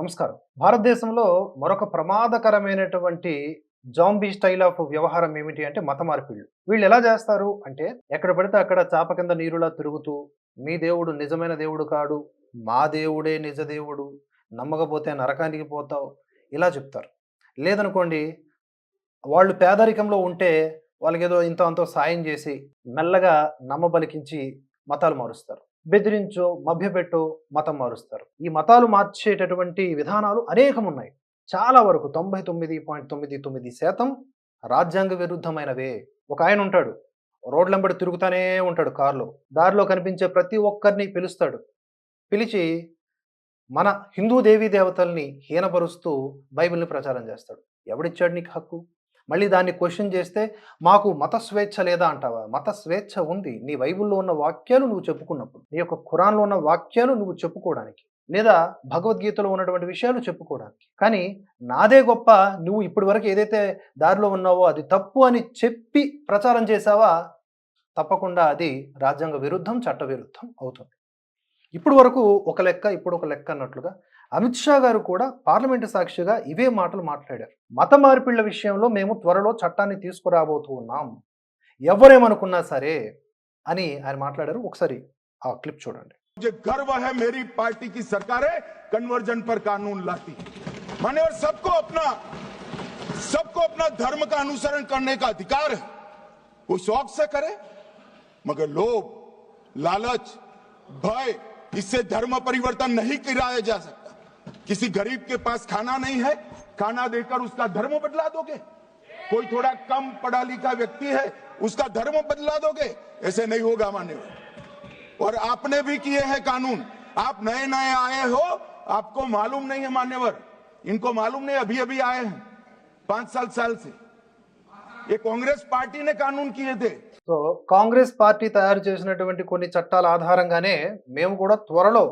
నమస్కారం. భారతదేశంలో మరొక ప్రమాదకరమైనటువంటి జాంబీ స్టైల్ ఆఫ్ వ్యవహారం ఏమిటి అంటే మత మార్పిళ్ళు. వీళ్ళు ఎలా చేస్తారు అంటే ఎక్కడ పడితే అక్కడ చాప కింద నీరులా తిరుగుతూ మీ దేవుడు నిజమైన దేవుడు కాడు మా దేవుడే నిజ దేవుడు నమ్మకపోతే నరకానికి పోతావు ఇలా చెప్తారు. లేదనుకోండి వాళ్ళు పేదరికంలో ఉంటే వాళ్ళకి ఏదో ఇంత అంతో సాయం చేసి మెల్లగా నమ్మబలికించి మతాలు మారుస్తారు. బెదిరించో మభ్యపెట్టో మతం మారుస్తారు. ఈ మతాలు మార్చేటటువంటి విధానాలు అనేకం ఉన్నాయి చాలా వరకు తొంభై తొమ్మిది పాయింట్ తొమ్మిది తొమ్మిది శాతం రాజ్యాంగ విరుద్ధమైనవే. ఒక ఆయన ఉంటాడు. రోడ్లంబడి తిరుగుతానే ఉంటాడు కారులో. దారిలో కనిపించే ప్రతి ఒక్కరిని పిలుస్తాడు. పిలిచి మన హిందూ దేవీ దేవతల్ని హీనపరుస్తూ బైబిల్ని ప్రచారం చేస్తాడు. ఎవడిచ్చాడు నీకు హక్కు? మళ్ళీ దాన్ని క్వశ్చన్ చేస్తే మాకు మత స్వేచ్ఛ లేదా అంటావా? మత స్వేచ్ఛ ఉంది. నీ బైబుల్లో ఉన్న వాక్యాలు నువ్వు చెప్పుకున్నప్పుడు నీ యొక్క ఖురాన్లో ఉన్న వాక్యాలు నువ్వు చెప్పుకోవడానికి లేదా భగవద్గీతలో ఉన్నటువంటి విషయాలు చెప్పుకోవడానికి. కానీ నాదే గొప్ప. నువ్వు ఇప్పటి వరకు ఏదైతే దారిలో ఉన్నావో అది తప్పు అని చెప్పి ప్రచారం చేసావా తప్పకుండా అది రాజ్యాంగ విరుద్ధం చట్ట విరుద్ధం అవుతుంది. ఇప్పుడు వరకు ఒక లెక్క ఇప్పుడు ఒక లెక్క అన్నట్లుగా అమిత్ షా గారు కూడా పార్లమెంటు సాక్షిగా ఇవే మాటలు మాట్లాడారు మత మార్పిళ్ల విషయంలో మేము త్వరలో చట్టాన్ని తీసుకురాబోతూ ఉన్నాం ఎవరేమనుకున్నా సరే అని ఆయన మాట్లాడారు ఒకసారి ఆ క్లిప్ చూడండి मुझे गर्व है मेरी पार्टी की सरकारें कन्वर्जन पर कानून लाती माने और सबको अपना सबको अपना धर्म का अनुसरण करने का अधिकार है कोई शौक से करे मगर लोभ लालच भय इससे धर्म परिवर्तन नहीं कराया जा सकता किसी गरीब के पास खाना नहीं है खाना देकर उसका धर्म बदला दोगे कोई थोड़ा कम पढ़ा लिखा व्यक्ति है उसका धर्म बदला दोगे ऐसे नहीं होगा मान्यवर और आपने भी किए हैं कानून आप नए नए आए हो आपको मालूम नहीं है मान्यवर इनको मालूम नहीं अभी अभी आए हैं पांच साल साल से ये कांग्रेस पार्टी ने कानून किए थे సో కాంగ్రెస్ పార్టీ తయారు చేసినటువంటి కొన్ని చట్టాల ఆధారంగానే మేము కూడా త్వరలో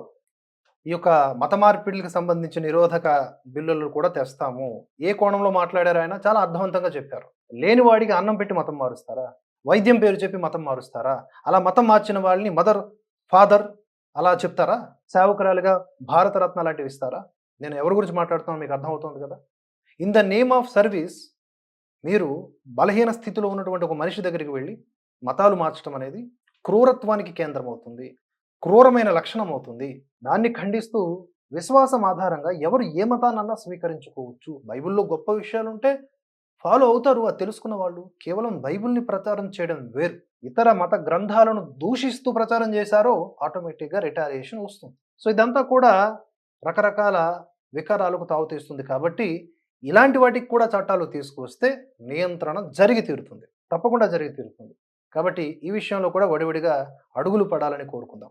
ఈ యొక్క మత మార్పిడికి సంబంధించిన నిరోధక బిల్లులు కూడా తెస్తాము. ఏ కోణంలో మాట్లాడారు ఆయన? చాలా అర్థవంతంగా చెప్పారు. లేని వాడికి అన్నం పెట్టి మతం మారుస్తారా? వైద్యం పేరు చెప్పి మతం మారుస్తారా? అలా మతం మార్చిన వాళ్ళని మదర్ ఫాదర్ అలా చెప్తారా? సేవకురాలుగా భారతరత్న లాంటివి ఇస్తారా? నేను ఎవరి గురించి మాట్లాడుతున్నాను మీకు అర్థమవుతుంది కదా? In the name of service మీరు బలహీన స్థితిలో ఉన్నటువంటి ఒక మనిషి దగ్గరికి వెళ్ళి మతాలు మార్చడం అనేది క్రూరత్వానికి కేంద్రం అవుతుంది. క్రూరమైన లక్షణం అవుతుంది. దాన్ని ఖండిస్తూ విశ్వాసం ఆధారంగా ఎవరు ఏ మతాన్నన్నా స్వీకరించుకోవచ్చు. బైబిల్లో గొప్ప విషయాలు ఉంటే ఫాలో అవుతారు అది తెలుసుకున్న వాళ్ళు. కేవలం బైబిల్ని ప్రచారం చేయడం వేరు. ఇతర మత గ్రంథాలను దూషిస్తూ ప్రచారం చేశారో ఆటోమేటిక్గా రిటాలియేషన్ వస్తుంది. సో ఇదంతా కూడా రకరకాల వికారాలకు తావుతీస్తుంది. కాబట్టి ఇలాంటి వాటికి కూడా చట్టాలు తీసుకొస్తే నియంత్రణ జరిగి తీరుతుంది. తప్పకుండా జరిగి తీరుతుంది. కాబట్టి ఈ విషయంలో కూడా వడివడిగా అడుగులు పడాలని కోరుకుందాం.